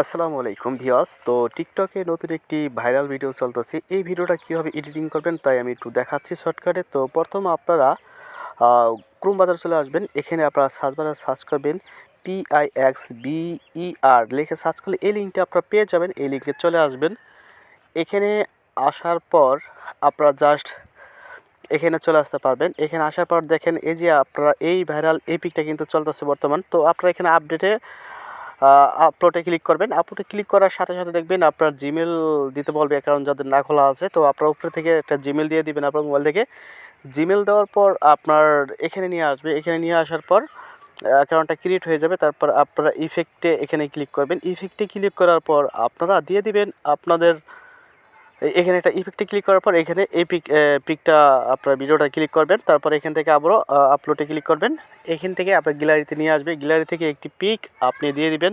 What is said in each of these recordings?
আসসালামু আলাইকুম ভিওস তো টিকটকে নতুন একটি ভাইরাল ভিডিও চলতেছে। এই ভিডিওটা কীভাবে এডিটিং করবেন তাই আমি একটু দেখাচ্ছি শর্টকাটে। তো প্রথম আপনারা ক্রোম বাজার চলে আসবেন। এখানে আপনারা সার্চ বাজার সার্চ করবেন পিআই এক্স বিইআর লিখে সার্চ করলে এই লিঙ্কটা আপনারা পেয়ে যাবেন। এই লিঙ্কে চলে আসবেন। এখানে আসার পর আপনারা জাস্ট এখানে চলে আসতে পারবেন। এখানে আসার পর দেখেন এই যে আপনারা এই ভাইরাল এই পিকটা কিন্তু চলতেছে বর্তমান। তো আপনারা এখানে আপডেটে আপলোডে ক্লিক করবেন। আপলোডে ক্লিক করার সাথে সাথে দেখবেন আপনার জিমেল দিতে বলবে অ্যাকাউন্ট যাদের না খোলা আছে, তো আপনার উপরে থেকে একটা জিমেল দিয়ে দিবেন আপনার মোবাইল থেকে। জিমেল দেওয়ার পর আপনার এখানে নিয়ে আসবে। এখানে নিয়ে আসার পর অ্যাকাউন্টটা ক্রিয়েট হয়ে যাবে। তারপর আপনারা ইফেক্টে এখানে ক্লিক করবেন। ইফেক্টে ক্লিক করার পর আপনারা দিয়ে দিবেন আপনাদের এখানে একটা ইফেক্টে ক্লিক করার পর এখানে এই পিক পিকটা আপনার ভিডিওটা ক্লিক করবেন। তারপর এখান থেকে আবারও আপলোডে ক্লিক করবেন। এখান থেকে আপনার গ্যালারিতে নিয়ে আসবে। গ্যালারি থেকে একটি পিক আপনি দিয়ে দিবেন।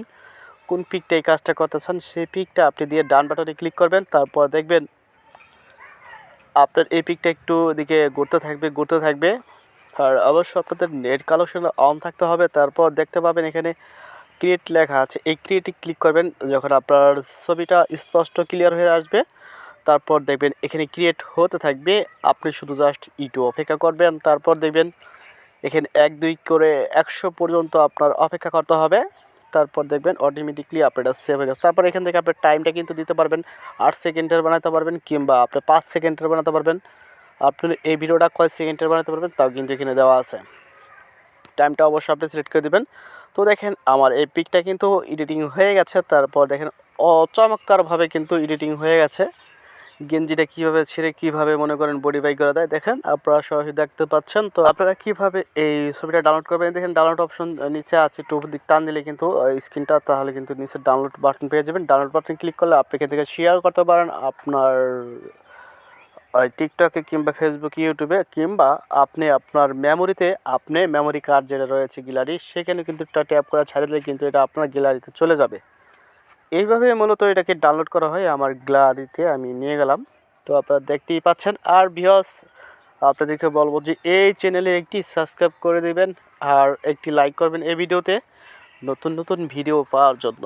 কোন পিকটা এই কাজটা করতে চান সেই পিকটা আপনি দিয়ে ডান বাটনে ক্লিক করবেন। তারপর দেখবেন আপনার এই পিকটা একটু দিকে ঘুরতে থাকবে ঘুরতে থাকবে। আর অবশ্যই আপনাদের নেট কালেকশন অন থাকতে হবে। তারপর দেখতে পাবেন এখানে ক্রিয়েট লেখা আছে। এই ক্রিয়েটে ক্লিক করবেন। যখন আপনার ছবিটা স্পষ্ট ক্লিয়ার হয়ে আসবে তারপর দেখবেন এখানে ক্রিয়েট হতে থাকবে। আপনি শুধু জাস্ট ইটু অপেক্ষা করবেন। তারপর দেখবেন এখানে এক, দুই করে একশো পর্যন্ত আপনার অপেক্ষা করতে হবে। তারপর দেখবেন অটোমেটিকলি আপনার সেভ হয়ে যাচ্ছে। তারপর এখান থেকে আপনার টাইমটা কিন্তু দিতে পারবেন। আট সেকেন্ডের বানাতে পারবেন কিংবা আপনি পাঁচ সেকেন্ডের বানাতে পারবেন। আপনি এই ভিডিওটা কয় সেকেন্ডের বানাতে পারবেন তাও কিন্তু এখানে দেওয়া আছে। টাইমটা অবশ্যই আপনি সিলেক্ট করে দেবেন। তো দেখেন আমার এই পিকটা কিন্তু এডিটিং হয়ে গেছে। তারপর দেখেন অচমৎকারভাবে কিন্তু এডিটিং হয়ে গেছে। গেঞ্জিটা কীভাবে ছেড়ে কীভাবে মনে করেন বডি বাই করে দেয়, দেখেন, আপনারা সরাসরি দেখতে পাচ্ছেন। তো আপনারা কীভাবে এই ছবিটা ডাউনলোড করবেন, দেখেন ডাউনলোড অপশন নিচে আছে, একটু দিক টান দিলে কিন্তু স্ক্রিনটা তাহলে কিন্তু নিচে ডাউনলোড বাটন পেয়ে যাবেন। ডাউনলোড বাটন ক্লিক করলে আপনি এখান থেকে শেয়ার করতে পারেন আপনার টিকটকে কিংবা ফেসবুক ইউটিউবে কিংবা আপনি আপনার মেমোরিতে আপনি মেমোরি কার্ড যেটা রয়েছে গ্যালারি সেখানে কিন্তু ট্যাপ করা ছাড়ে দিলে কিন্তু এটা আপনার গ্যালারিতে চলে যাবে। এইভাবে মূলত এটাকে ডাউনলোড করা হয়, আমার গ্যালারিতে আমি নিয়ে গেলাম। তো আপনারা দেখতেই পাচ্ছেন। আর বিহস আপনাদেরকে বলব যে এই চ্যানেলে একটি সাবস্ক্রাইব করে দেবেন আর একটি লাইক করবেন এই ভিডিওতে নতুন নতুন ভিডিও পাওয়ার জন্য।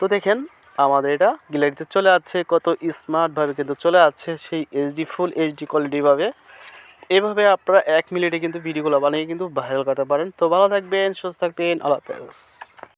তো দেখেন, আমাদের এটা গ্যালারিতে চলে আসছে, কত স্মার্টভাবে কিন্তু চলে আসছে সেই এইচডি ফুল এইচডি কোয়ালিটিভাবে এভাবে আপনারা এক মিনিটে কিন্তু ভিডিওগুলো বানিয়ে কিন্তু ভাইরাল করতে পারেন। তো ভালো থাকবেন, সুস্থ থাকবেন, আল্লাহ হাফেজ।